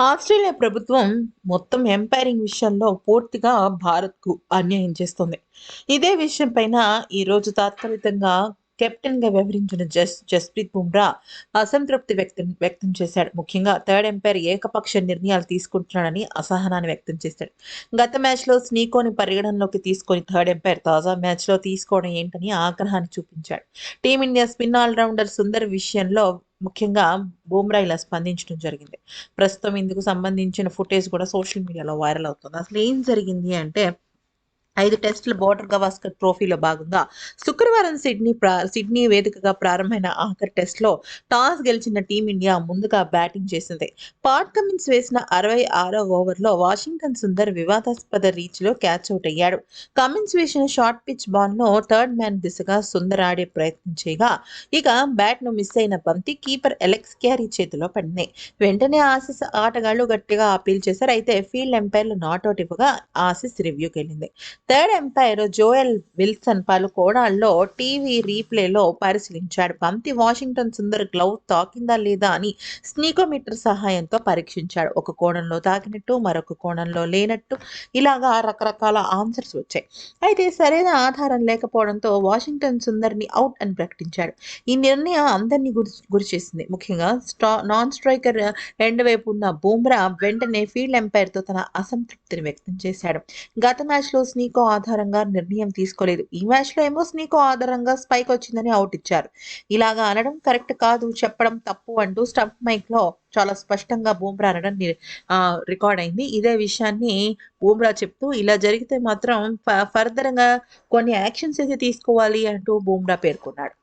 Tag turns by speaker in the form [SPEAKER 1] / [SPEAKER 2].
[SPEAKER 1] Australia ప్రభుత్వం మొత్తం umpiring విషయంలో పూర్తిగా భారత్‌కు అన్యాయం చేస్తుంది. ఇదే విషయం పైన ఈరోజు తాత్కాలికంగా కెప్టెన్‌గా వ్యవహరించిన జస్ జస్‌ప్రీత్ బుమ్రా అసంతృప్తి వ్యక్తం వ్యక్తం చేశాడు. ముఖ్యంగా థర్డ్ ఎంపైర్ ఏకపక్ష నిర్ణయాలు తీసుకుంటున్నాడని అసహనాన్ని వ్యక్తం చేశాడు. గత మ్యాచ్‌లో స్నీకోని పరిగణనలోకి తీసుకొని థర్డ్ ఎంపైర్ తాజా మ్యాచ్‌లో తీసుకోవడం ఏంటని ఆగ్రహాన్ని చూపించాడు. టీమిండియా స్పిన్ ఆల్రౌండర్ సుందర్ విషయంలో ముఖ్యంగా బూమ్రా ఇలా స్పందించడం జరిగింది. ప్రస్తుతం ఇందుకు సంబంధించిన ఫుటేజ్ కూడా సోషల్ మీడియాలో వైరల్ అవుతుంది. అసలు ఏం జరిగింది అంటే ఐదు టెస్టుల బోర్డర్ గవాస్కర్ ట్రోఫీలో భాగంగా శుక్రవారం సిడ్నీ ప్రా సిడ్నీ వేదికగా ప్రారంభమైన ఆఖరి టెస్ట్‌లో టాస్ గెలిచిన టీమిండియా ముందుగా బ్యాటింగ్ చేసింది. పాట్ కమిన్స్ వేసిన 66వ ఓవర్‌లో వాషింగ్టన్ సుందర్ వివాదాస్పద రీచ్‌లో క్యాచ్ అవుట్ అయ్యాడు. కమిన్స్ వేసిన షార్ట్ పిచ్ బాల్‌ను థర్డ్ మ్యాన్ దిశగా సుందర్ ఆడే ప్రయత్నం చేయగా ఇక బ్యాట్‌ను మిస్ అయిన బంతి కీపర్ ఎలెక్స్ క్యారీ చేతిలో పడింది. వెంటనే ఆసీస్ ఆటగాళ్ళు గట్టిగా అప్పీల్ చేశారు. అయితే ఫీల్డ్ ఎంపైర్లు నాట్అవుట్ ఇవ్వగా ఆసీస్ రివ్యూకెళ్ళింది. థర్డ్ ఎంపైర్ జోయెల్ విల్సన్ పలు కోణాల్లో టీవీ రీప్లేలో పరిశీలించాడు. బంతి వాషింగ్టన్ సుందర్ గ్లౌ తాకిందా లేదా అని స్నీకోమీటర్ సహాయంతో పరీక్షించాడు. ఒక కోణంలో తాకినట్టు, మరొక కోణంలో లేనట్టు ఇలాగా రకరకాల ఆన్సర్స్ వచ్చాయి. అయితే సరైన ఆధారం లేకపోవడంతో వాషింగ్టన్ సుందర్‌ని అవుట్ అని ప్రకటించాడు. ఈ నిర్ణయం అందరినీ గురి గురిచేసింది. ముఖ్యంగా స్టా నాన్ స్ట్రైకర్ ఎండ్ వైపు ఉన్న బూమ్రా వెంటనే ఫీల్డ్ ఎంపైర్‌తో తన అసంతృప్తిని వ్యక్తం చేశాడు. గత మ్యాచ్‌లో స్నీకో ఆధారంగా నిర్ణయం తీసుకోలేదు. ఈ మ్యాచ్‌లో ఏమో స్నీకో ఆధారంగా స్పైక్ వచ్చిందని అవుట్ ఇచ్చారు. ఇలాగా అనడం కరెక్ట్ కాదు, చెప్పడం తప్పు అంటూ స్టంప్ మైక్‌లో చాలా స్పష్టంగా బూమ్రా అనడం రికార్డ్ అయింది. ఇదే విషయాన్ని బూమ్రా చెప్తూ ఇలా జరిగితే మాత్రం ఫ ఫర్దర్‌గా కొన్ని యాక్షన్స్ అయితే తీసుకోవాలి అంటూ బూమ్రా పేర్కొన్నాడు.